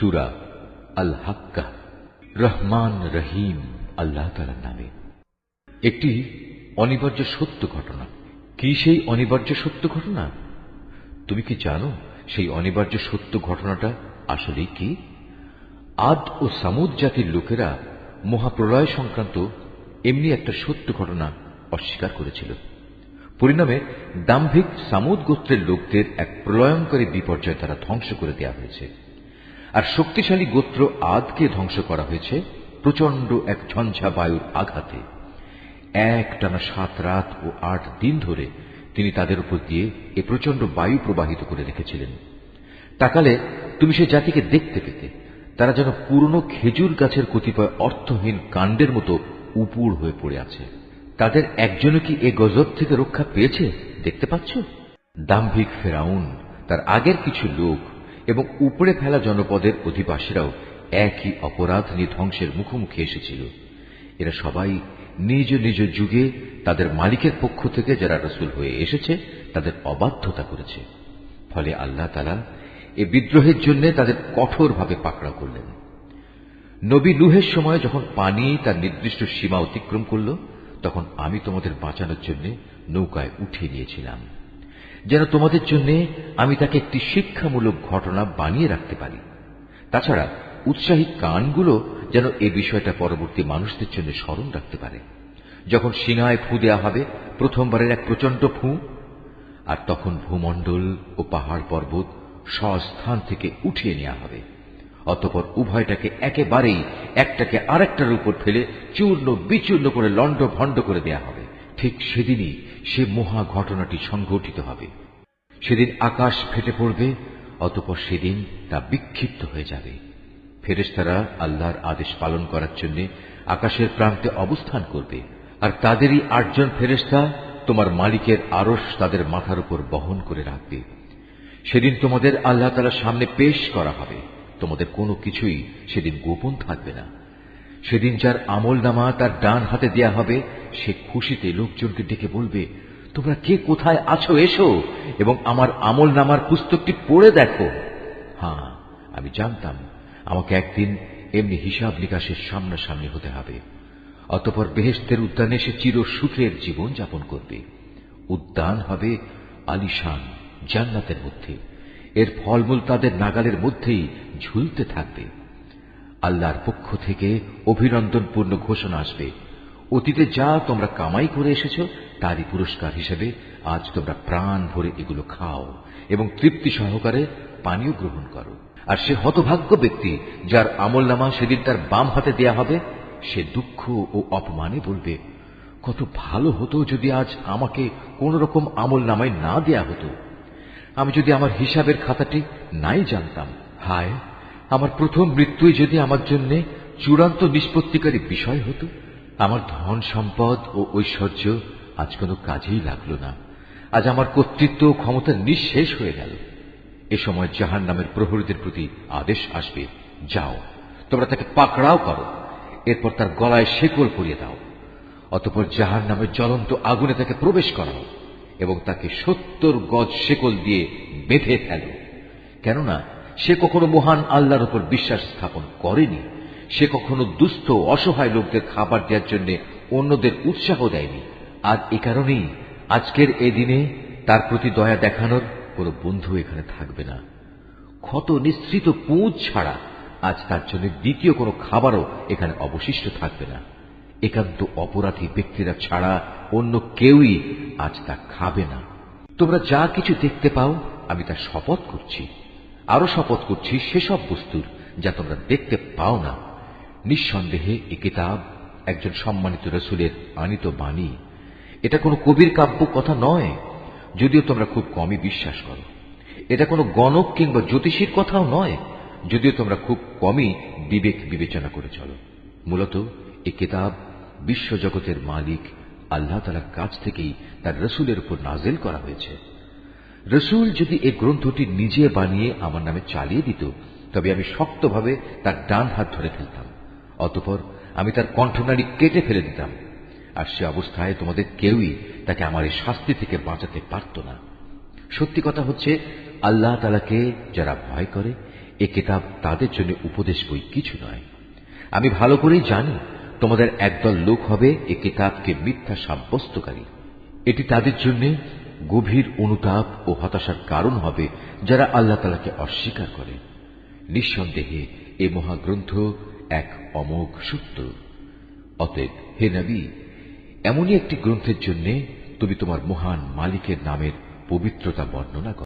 সুরা আল হাক্কা রহমান রহিম, আল্লাহ তালার নামে। একটি অনিবার্য সত্য ঘটনা। কি সেই অনিবার্য সত্য ঘটনা? তুমি কি জানো সেই অনিবার্য সত্য ঘটনাটা আসলেই কি? আদ ও সামুদ জাতির লোকেরা মহাপ্রলয় সংক্রান্ত এমনি একটা সত্য ঘটনা অস্বীকার করেছিল। পরিণামে দাম্ভিক সামুদ গোত্রের লোকদের এক প্রলয়ঙ্করী বিপর্যয় তারা ধ্বংস করে দেওয়া হয়েছে। আর শক্তিশালী গোত্র আদকে ধ্বংস করা হয়েছে প্রচণ্ড এক ঝঞ্ঝা বায়ুর আঘাতে। এক টানা সাত রাত ও আট দিন ধরে তিনি তাদের উপর দিয়ে এ প্রচণ্ড বায়ু প্রবাহিত করে রেখেছিলেন। তাকালে তুমি সে জাতিকে দেখতে পেতে, তারা যেন পুরনো খেজুর গাছের কতিপয় অর্থহীন কাণ্ডের মতো উপুড় হয়ে পড়ে আছে। তাদের একজনও কি এ গজব থেকে রক্ষা পেয়েছে, দেখতে পাচ্ছ? দাম্ভিক ফেরাউন, তার আগের কিছু লোক এবং উপড়ে ফেলা জনপদের অধিবাসীরাও একই অপরাধ নিয়ে ধ্বংসের মুখোমুখি এসেছিল। এরা সবাই নিজ নিজ যুগে তাদের মালিকের পক্ষ থেকে যারা রসুল হয়ে এসেছে, তাদের অবাধ্যতা করেছে। ফলে আল্লাহ তালা এ বিদ্রোহের জন্য তাদের কঠোরভাবে পাকড়া করলেন। নবী লুহের সময় যখন পানি তার নির্দিষ্ট সীমা অতিক্রম করল, তখন আমি তোমাদের বাঁচানোর জন্য নৌকায় উঠিয়ে নিয়েছিলাম। যেন তোমাদের জন্য আমি তাকে একটি শিক্ষামূলক ঘটনা বানিয়ে রাখতে পারি। তাছাড়া উৎসাহী কানগুলো যেন এ বিষয়টা পরবর্তী মানুষদের জন্য স্মরণ রাখতে পারে। যখন সিনায় ফু দেওয়া হবে, প্রথমবারের এক প্রচণ্ড ফু, আর তখন ভূমণ্ডল ও পাহাড় পর্বত স্বস্থান থেকে উঠিয়ে নেওয়া হবে। অতপর উভয়টাকে একেবারেই একটাকে আরেকটার উপর ফেলে চূর্ণ বিচূর্ণ করে লণ্ড ভণ্ড করে দেয়া হবে। ঠিক সেদিনই সে মহা ঘটনাটি সংঘটিত হবে। সেদিন আকাশ ফেটে পড়বে, অতপর সেদিন তা বিক্ষিপ্ত হয়ে যাবে। ফেরেস্তারা আল্লাহর আদেশ পালন করার জন্য আকাশের প্রান্তে অবস্থান করবে, আর তাদেরই আটজন ফেরেস্তা তোমার মালিকের আরস তাদের মাথার উপর বহন করে রাখবে। সেদিন তোমাদের আল্লাহ তালার সামনে পেশ করা হবে, তোমাদের কোনো কিছুই সেদিন গোপন থাকবে না। সেদিন যার আমল নামা তার ডান হাতে দেয়া হবে, সে খুশিতে লোকজনকে ডেকে বলবে, তোমরা কে কোথায় আছো, এসো, এবং আমার আমল নামার পুস্তকটি পড়ে দেখো। হ্যাঁ আমি জানতাম, আমাকে একদিন এমনি হিসাব নিকাশের সামনাসামনি হতে হবে। অতপর বেহেস্তের উদ্যানে সে চির সুখের জীবন যাপন করবে। উদ্যান হবে আলিশান, জান্নাতের মধ্যে। এর ফলমূল তাদের নাগালের মধ্যেই ঝুলতে থাকবে। আল্লাহর পক্ষ থেকে অভিনন্দনপূর্ণ ঘোষণা আসবে। অতীতে যা তোমরা কামাই করে এসেছ, তারই পুরস্কার হিসেবে আজ তোমরা প্রাণ ভরে এগুলো খাও এবং তৃপ্তি সহকারে পানীয় গ্রহণ করো। আর সে হতভাগ্য ব্যক্তি যার আমল নামা সেদিন তার বাম হাতে দেয়া হবে, সে দুঃখ ও অপমানে বলবে, কত ভালো হতো যদি আজ আমাকে কোন রকম আমল নামায় না দেয়া হতো। আমি যদি আমার হিসাবের খাতাটি নাই জানতাম। হায়! আমার প্রথম মৃত্যুই যদি আমার জন্য চূড়ান্ত নিষ্পত্তিকারী বিষয় হতো, আমার ধন সম্পদ ও ঐশ্বর্য আজ কোনো কাজেই লাগল না। আজ আমার কর্তৃত্ব ও ক্ষমতা নিঃশেষ হয়ে গেল। এ সময় জাহান নামের প্রহরীদের প্রতি আদেশ আসবে, যাও, তোমরা তাকে পাকড়াও করো, এরপর তার গলায় শেকল পরিয়ে দাও। অতপর জাহান নামের জ্বলন্ত আগুনে তাকে প্রবেশ করাও এবং তাকে সত্তর গজ শেকল দিয়ে বেঁধে ফেল। কেননা সে কখনো মহান আল্লাহর উপর বিশ্বাস স্থাপন করেনি। সে কখনো দুস্থ অসহায় লোকদের খাবার দেওয়ার জন্য অন্যদের উৎসাহ দেয়নি। আর এ কারণেই আজকের এ দিনে তার প্রতি দয়া দেখানোর কোনো বন্ধু এখানে থাকবে না। ক্ষত নিঃসৃত পুঁজ ছাড়া আজ তার জন্য দ্বিতীয় কোনো খাবারও এখানে অবশিষ্ট থাকবে না। একান্ত অপরাধী ব্যক্তিরা ছাড়া অন্য কেউই আজ তা খাবে না। তোমরা যা কিছু দেখতে পাও, আমি তা শপথ করছি। আরও শপথ করছি সেসব বস্তুর যা তোমরা দেখতে পাও না। নিঃসন্দেহে এ কিতাব একজন সম্মানিত রসুলের আনিত বাণী। এটা কোনো কবির কাব্য কথা নয়, যদিও তোমরা খুব কমই বিশ্বাস করো। এটা কোনো গণক কিংবা জ্যোতিষীর কথাও নয়, যদিও তোমরা খুব কমই বিবেক বিবেচনা করে চলো। মূলত এ কিতাব বিশ্বজগতের মালিক আল্লাহ তালার কাছ থেকেই তার রসুলের উপর নাজেল করা হয়েছে। রসুল যদি এ গ্রন্থটি নিজে বানিয়ে আমার নামে চালিয়ে দিত, তবে আমি শক্তভাবে তার ডান হাত ধরে ফেলতাম। অতপর আমি তার কণ্ঠনালী কেটে ফেলে দিতাম। আর সে অবস্থায় তোমাদের কেউই তাকে আমার এই শাস্তি থেকে বাঁচাতে পারত না। সত্যি কথা হচ্ছে, আল্লাহ তালাকে যারা ভয় করে, এ কিতাব তাদের জন্য উপদেশ বই কিছু নয়। আমি ভালো করেই জানি তোমাদের একদল লোক হবে এ কিতাবকে মিথ্যা সাব্যস্তকারী। এটি তাদের জন্য গভীর অনুতাপ ও হতাশার কারণ হবে যারা আল্লাহ তালাকে অস্বীকার করে। নিঃসন্দেহে এ মহাগ্রন্থ এক অমোঘ সত্য অতএব হে নবী, এমনই একটি গ্রন্থের জন্য তুমি তোমার মহান মালিকের নামের পবিত্রতা বর্ণনা করো।